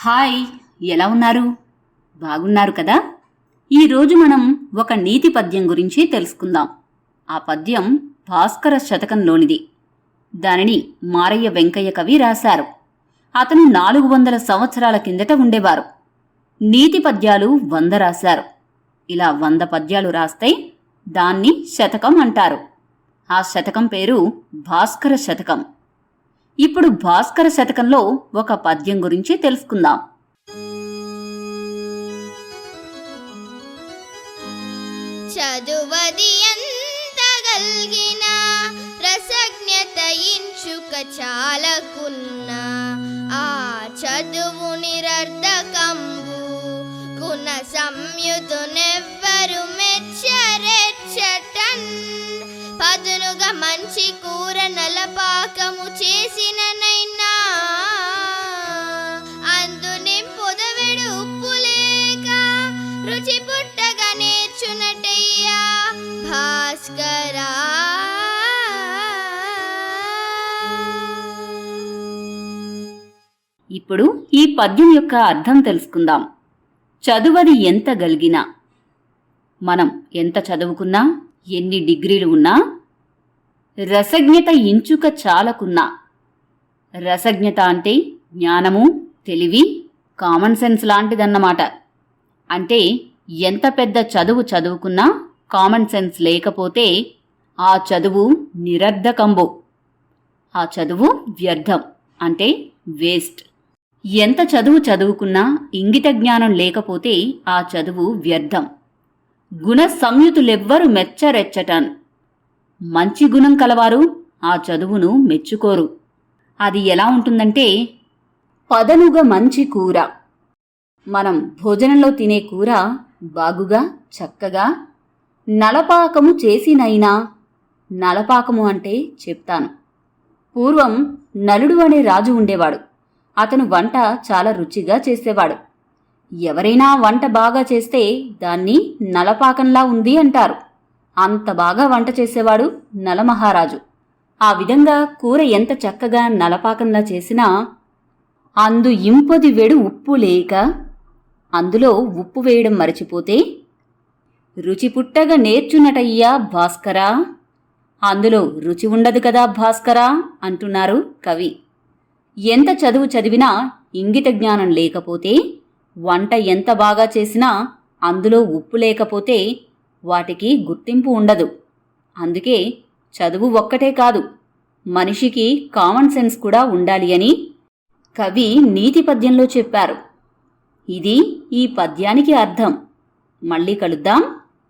Hi ఎలా ఉన్నారు? బాగున్నారు కదా? ఈరోజు మనం ఒక నీతి పద్యం గురించి తెలుసుకుందాం. ఆ పద్యం భాస్కర శతకంలోనిది. దానిని మారయ్య వెంకయ్య కవి రాశారు. అతను నాలుగు వందల సంవత్సరాల కిందట ఉండేవారు. నీతి పద్యాలు వంద రాశారు. ఇలా వంద పద్యాలు రాస్తే దాన్ని శతకం అంటారు. ఆ శతకం పేరు భాస్కర శతకం. ఇప్పుడు భాస్కర శతకంలో ఒక పద్యం గురించి తెలుసుకుందాం. చదువది ఎంత గల్గిన రసజ్ఞత ఇంచుక చాలకున్న ఆ చదువు నిరర్ధకంబు గుణ సంయుతునే మంచి కూర నలపాకము చేసిననైనా అందు నింపుదవెడు ఉప్పు లేక రుచి పుట్టగా నేర్చునటయ్యా భాస్కరా. ఇప్పుడు ఈ పద్యం యొక్క అర్థం తెలుసుకుందాం. చదువది ఎంత గలిగినా? మనం ఎంత చదువుకున్నా ఎన్ని డిగ్రీలు ఉన్నా రసజ్ఞత ఇంచుక చాలకున్నా. రసజ్ఞత అంటే జ్ఞానము తెలివి కామన్ సెన్స్ లాంటిదన్నమాట. అంటే ఎంత పెద్ద చదువు చదువుకున్నా కామన్ సెన్స్ లేకపోతే ఆ చదువు నిరర్ధకంబు. ఆ చదువు వ్యర్థం అంటే వేస్ట్. ఎంత చదువు చదువుకున్నా ఇంగిత జ్ఞానం లేకపోతే ఆ చదువు వ్యర్థం. గుణ సంయుతులెవ్వరు మెచ్చరెచ్చటన్. మంచి గుణం కలవారు ఆ చదువును మెచ్చుకోరు. అది ఎలా ఉంటుందంటే పదనుగ మంచి కూర. మనం భోజనంలో తినే కూర బాగుగా చక్కగా నలపాకము చేసినైనా నలపాకము అంటే చెప్తాను. పూర్వం నలుడు అనే రాజు ఉండేవాడు. అతను వంట చాలా రుచిగా చేసేవాడు. ఎవరైనా వంట బాగా చేస్తే దాన్ని నలపాకంలా ఉంది అంటారు. అంత బాగా వంట చేసేవాడు నలమహారాజు. ఆ విధంగా కూర ఎంత చక్కగా నలపాకంలా చేసినా అందు ఇంపది వెడు ఉప్పు లేక అందులో ఉప్పు వేయడం మరచిపోతే రుచి పుట్టగా నేర్చున్నటయ్యా భాస్కరా. అందులో రుచి ఉండదు కదా భాస్కరా అంటున్నారు కవి. ఎంత చదువు చదివినా ఇంగిత జ్ఞానం లేకపోతే వంట ఎంత బాగా చేసినా అందులో ఉప్పు లేకపోతే వాటికి గుర్తింపు ఉండదు. అందుకే చదువు ఒక్కటే కాదు మనిషికి కామన్ సెన్స్ కూడా ఉండాలి అని కవి నీతి పద్యంలో చెప్పారు. ఇది ఈ పద్యానికి అర్థం. మళ్ళీ కలుద్దాం.